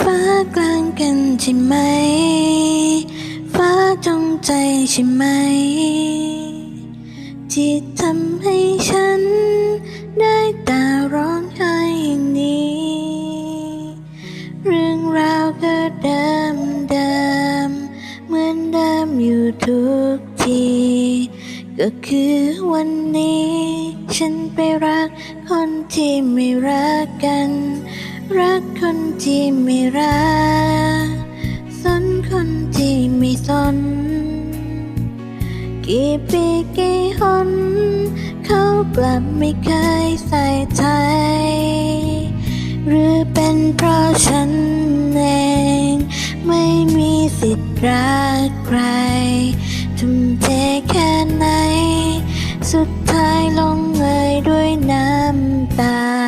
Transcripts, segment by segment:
ฟ้ากลางกันใช่ไหม ฟ้าจงใจใช่ไหม ที่ทำให้ฉัน ได้แต่ร้องไห้อย่างนี้ เรื่องราวก็เดิมเดิมเหมือนเดิมอยู่ทุกที ก็คือวันนี้ ฉันไปรักคนที่ไม่รักกัน รักคนที่ไม่รัก สนคนที่ไม่สน กี่ปีกี่หน เขากลับไม่เคยใส่ใจ หรือเป็นเพราะฉันเองไม่มีสิทธิ์รักใคร ทุ่มเทแค่ไหน สุดท้ายลงเอยด้วยน้ำตา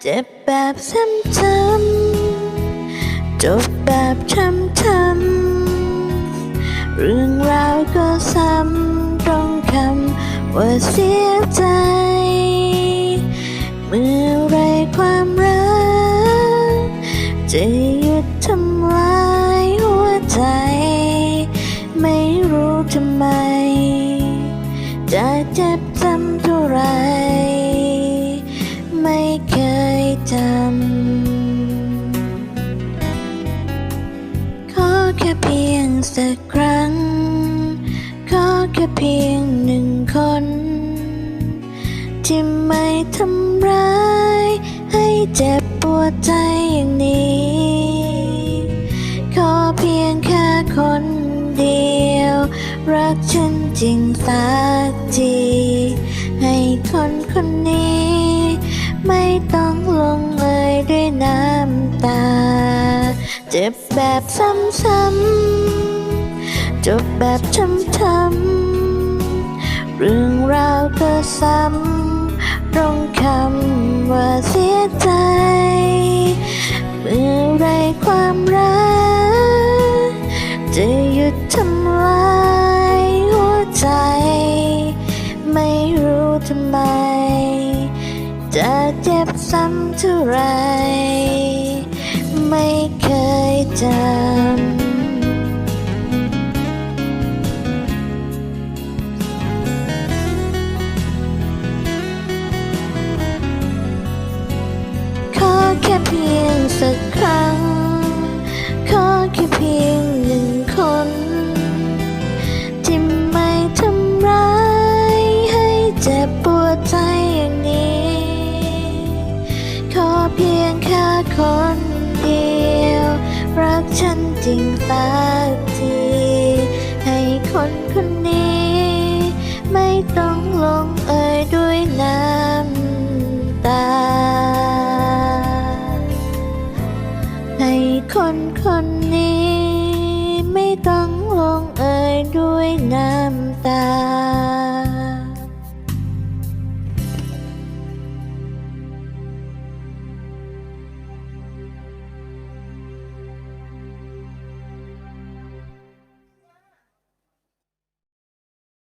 เจ็บแบบช้ำๆจบแบบช้ำๆเรื่องราวก็ซ้ำตรงคำว่าเสียใจ เมื่อไรความรัก จะหยุดทำลายหัวใจ ไม่รู้ทำไม จะเจ็บจำเท่าไร สักครั้ง ขอแค่เพียงหนึ่งคน ที่ไม่ทำร้าย ให้เจ็บปวดใจอย่างนี้ ขอเพียงแค่คนเดียว รักฉันจริงสักที ให้คนคนนี้ ไม่ต้องลงเอยด้วยน้ำตา เจ็บแบบซ้ำๆ จบแบบช้ำๆเรื่องราวก็ซ้ำตรงคำว่าเสียใจ เมื่อไรความรัก จะหยุดทำลายหัวใจ ไม่รู้ทำไม จะเจ็บซ้ำเท่าไร ไม่เคยจำ สักครั้ง ขอแค่เพียงหนึ่งคน ที่ไม่ทำร้ายให้เจ็บปวดใจอย่างนี้ ขอเพียงแค่คนเดียว รักฉันจริงตากที ให้คนคนนี้ ไม่ต้องลงเอ่ยด้วยน้ำตา ในคนคนนี้ ไม่ต้องลงเอ่ยด้วยน้ำตา